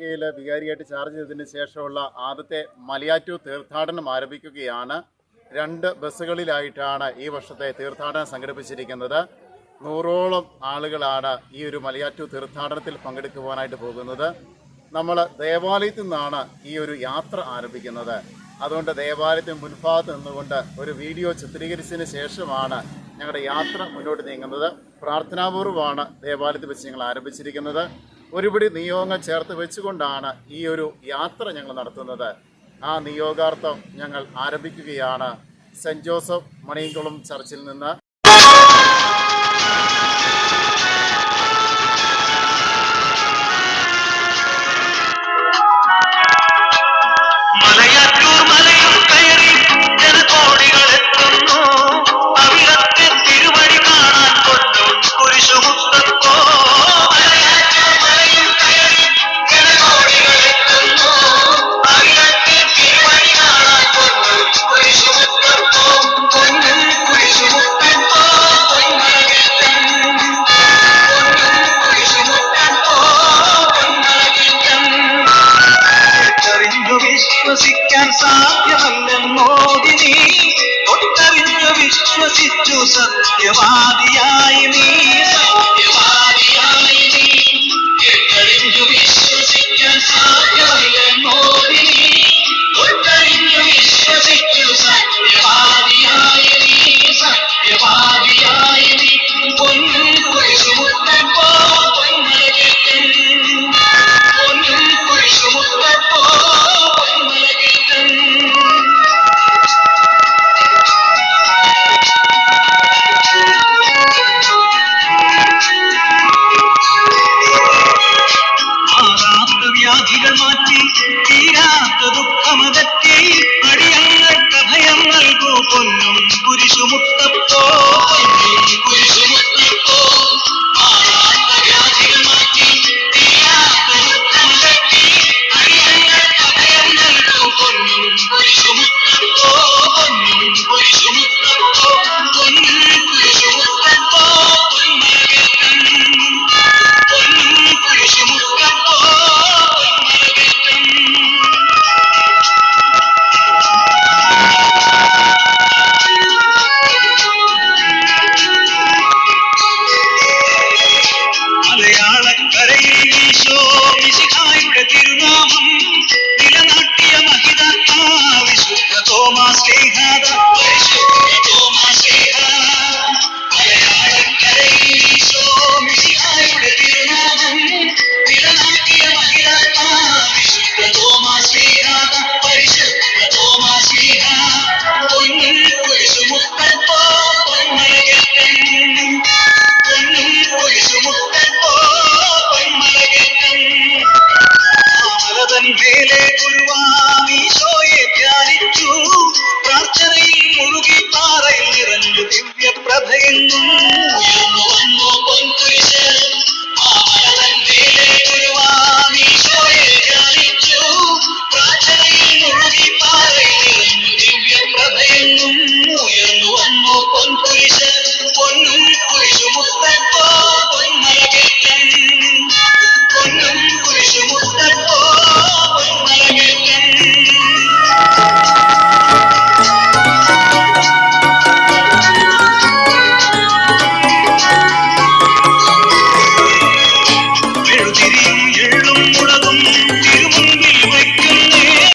ഇടവകയിൽ വികാരിയായിട്ട് ചാർജ് ചെയ്തതിന് ശേഷമുള്ള ആദ്യത്തെ മലയാറ്റൂർ തീർത്ഥാടനം ആരംഭിക്കുകയാണ്. രണ്ട് ബസ്സുകളിലായിട്ടാണ് ഈ വർഷത്തെ തീർത്ഥാടനം സംഘടിപ്പിച്ചിരിക്കുന്നത്. നൂറോളം ആളുകളാണ് ഈ ഒരു മലയാറ്റൂർ തീർത്ഥാടനത്തിൽ പങ്കെടുക്കുവാനായിട്ട് പോകുന്നത്. നമ്മൾ ദേവാലയത്തിൽ നിന്നാണ് ഈ ഒരു യാത്ര ആരംഭിക്കുന്നത്. അതുകൊണ്ട് ദേവാലയത്തിന് മുൻഭാഗത്ത് നിന്നുകൊണ്ട് ഒരു വീഡിയോ ചിത്രീകരിച്ചതിന് ശേഷമാണ് ഞങ്ങളുടെ യാത്ര മുന്നോട്ട് നീങ്ങുന്നത്. പ്രാർത്ഥനാപൂർവമാണ് ദേവാലയത്തിൽ വെച്ച് ഞങ്ങൾ ആരംഭിച്ചിരിക്കുന്നത്. ഒരുപിടി നിയോഗങ്ങൾ ചേർത്ത് വെച്ചുകൊണ്ടാണ് ഈ ഒരു യാത്ര ഞങ്ങൾ നടത്തുന്നത്. ആ നിയോഗാർത്ഥം ഞങ്ങൾ ആരംഭിക്കുകയാണ്. സെന്റ് ജോസഫ് മണിയംകുളം ചർച്ചിൽ നിന്ന് വിശ്വസിക്കാൻ സാധ്യമല്ലെന്നോതി നീ ഒട്ടറിഞ്ഞു വിശ്വസിച്ചു സത്യവാദിയായി for my stay high.